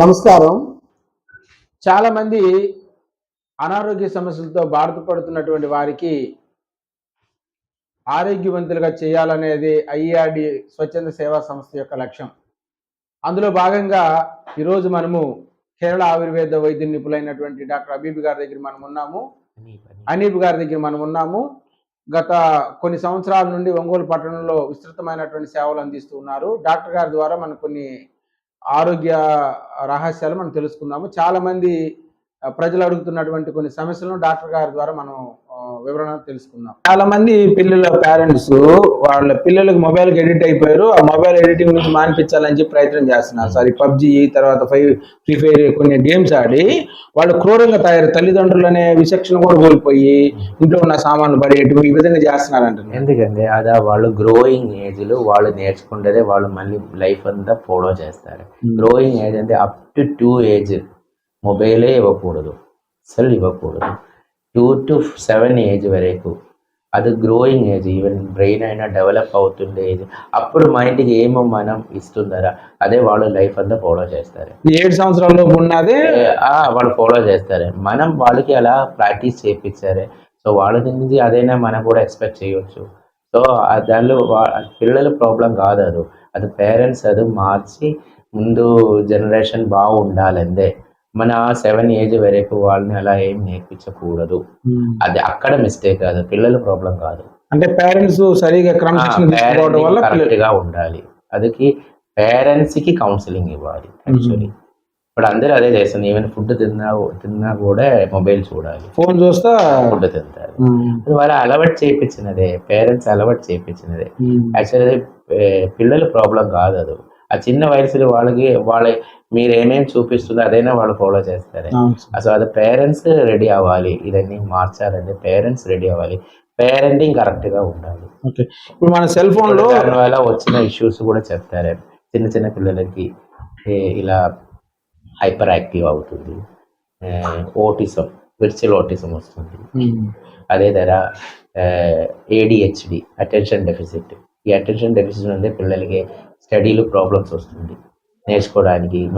నమస్కారం. చాలా మంది అనారోగ్య సమస్యలతో బాధపడుతున్నటువంటి వారికి ఆరోగ్యవంతులుగా చేయాలనేది ఐఆర్డి స్వచ్ఛంద సేవా సంస్థ యొక్క లక్ష్యం. అందులో భాగంగా ఈరోజు మనము కేరళ ఆయుర్వేద వైద్య నిపుణులైనటువంటి డాక్టర్ అబీబ్ గారి దగ్గర మనం ఉన్నాము. అనీబ్ గారి దగ్గర మనం ఉన్నాము. గత కొన్ని సంవత్సరాల నుండి ఒంగోలు పట్టణంలో విస్తృతమైనటువంటి సేవలు అందిస్తూ ఉన్నారు. డాక్టర్ గారి ద్వారా మనకు కొన్ని ఆరోగ్య రహస్యాలు మనం తెలుసుకుందాము. చాలామంది ప్రజలు అడుగుతున్నటువంటి కొన్ని సమస్యలను డాక్టర్ గారి ద్వారా మనం వివరణ తెలుసుకుందాం. చాలా మంది పిల్లల పేరెంట్స్ వాళ్ళ పిల్లలకు మొబైల్కి ఎడిట్ అయిపోయారు. ఆ మొబైల్ ఎడిటింగ్ నుంచి మానిపించాలని చెప్పి ప్రయత్నం చేస్తున్నారు. సార్ ఈ పబ్జి తర్వాత ఫైవ్ ఫ్రీ ఫైర్ కొన్ని గేమ్స్ ఆడి వాళ్ళు క్రూరంగా తయారు. తల్లిదండ్రులు అనే విచక్షణ కూడా కోల్పోయి ఇంట్లో ఉన్న సామాన్లు పడేయటం ఈ విధంగా చేస్తున్నారు అంటున్నారు ఎందుకంటే అది వాళ్ళు గ్రోయింగ్ ఏజ్లో వాళ్ళు నేర్చుకుంటేదే వాళ్ళు మళ్ళీ లైఫ్ అంతా ఫాలో చేస్తారు. గ్రోయింగ్ ఏజ్ అంటే అప్ టు టూ ఏజ్ మొబైలే ఇవ్వకూడదు. అసలు ఇవ్వకూడదు. టూ టు సెవెన్ ఏజ్ వరకు. అది గ్రోయింగ్ ఏజ్ ఈవెన్ బ్రెయిన్ అయినా డెవలప్ అవుతుండే ఏజ్ అప్పుడు మైండ్కి ఏమో మనం ఇస్తుందరా? అదే వాళ్ళు లైఫ్ అంతా ఫాలో చేస్తారు. ఏడు సంవత్సరాల్లో ఉన్నదే వాళ్ళు ఫాలో చేస్తారు. మనం వాళ్ళకి అలా ప్రాక్టీస్ చేయించారు సో వాళ్ళ నుంచి అదైనా మనం కూడా ఎక్స్పెక్ట్ చేయొచ్చు. సో దానిలో పిల్లల ప్రాబ్లం కాదు అది అది పేరెంట్స్ అది మార్చి ముందు జనరేషన్ బాగుండాలందే. మన సెవెన్ ఏజ్ వరకు వాళ్ళని అలా ఏం నేర్పించకూడదు. అది అక్కడ మిస్టేక్ కాదు పిల్లల ప్రాబ్లం కాదు. అంటే పేరెంట్స్ సరిగా క్రమశిక్షణ తీసుకోవడం వల్ల కరెక్ట్ పిల్లలు- గా ఉండాలి. అదికి పేరెంట్స్కి కౌన్సిలింగ్ ఇవ్వాలి యాక్చువల్లీ ఇప్పుడు అందరూ అదే చేస్తుంది ఈవెన్ ఫుడ్ తిన్నా తిన్నా కూడా మొబైల్ చూడాలి. ఫోన్ చూస్తా ఫుడ్ తింటారు. అది వాళ్ళ అలవాటు చేయించినదే పేరెంట్స్ అలవాటు చేయించినదే. యాక్చువల్లీ పిల్లల ప్రాబ్లం కాదు అది. ఆ చిన్న వయసులో వాళ్ళకి వాళ్ళ మీరు ఏమేమి చూపిస్తుందో అదైనా వాళ్ళు ఫాలో చేస్తారు. అసలు అది పేరెంట్స్ రెడీ అవ్వాలి. ఇదన్నీ మార్చాలంటే పేరెంట్స్ రెడీ అవ్వాలి. పేరెంటింగ్ కరెక్ట్గా ఉండాలి. ఓకే. ఇప్పుడు మన సెల్ ఫోన్లో దానివల్ల వచ్చిన ఇష్యూస్ కూడా చెప్తారు. చిన్న చిన్న పిల్లలకి ఇలా హైపర్ యాక్టివ్ అవుతుంది ఓటిజం విర్చువల్ ఓటిజం వస్తుంది. అదే ధర ఏడిహెచ్డి అటెన్షన్ డెఫిసిట్ ఈ అటెన్షన్ డెఫిసిట్ ఉంటే పిల్లలకి స్టడీలో ప్రాబ్లమ్స్ వస్తుంది. నేర్చుకోవడానికి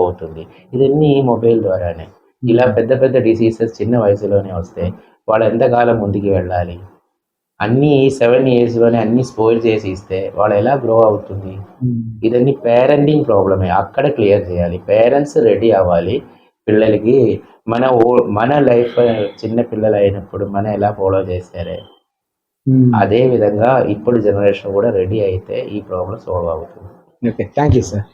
అవుతుంది. ఇదన్నీ మొబైల్ ద్వారానే. ఇలా పెద్ద పెద్ద డిసీజెస్ చిన్న వయసులోనే వస్తే వాళ్ళు ఎంతకాలం ముందుకు వెళ్ళాలి? అన్ని సెవెన్ ఇయర్స్లోనే అన్ని స్పోయిల్ చేసి ఇస్తే వాళ్ళు ఎలా గ్రో అవుతుంది? ఇదన్నీ పేరెంటింగ్ ప్రాబ్లమే అక్కడ క్లియర్ చేయాలి. పేరెంట్స్ రెడీ అవ్వాలి. పిల్లలకి మన ఓ- మన లైఫ్ చిన్న పిల్లలు అయినప్పుడు మనం ఎలా ఫాలో చేస్తారే? అదే విధంగా ఇప్పుడు జనరేషన్ కూడా రెడీ అయితే ఈ ప్రాబ్లం సాల్వ్ అవుతుంది. Okay thank you sir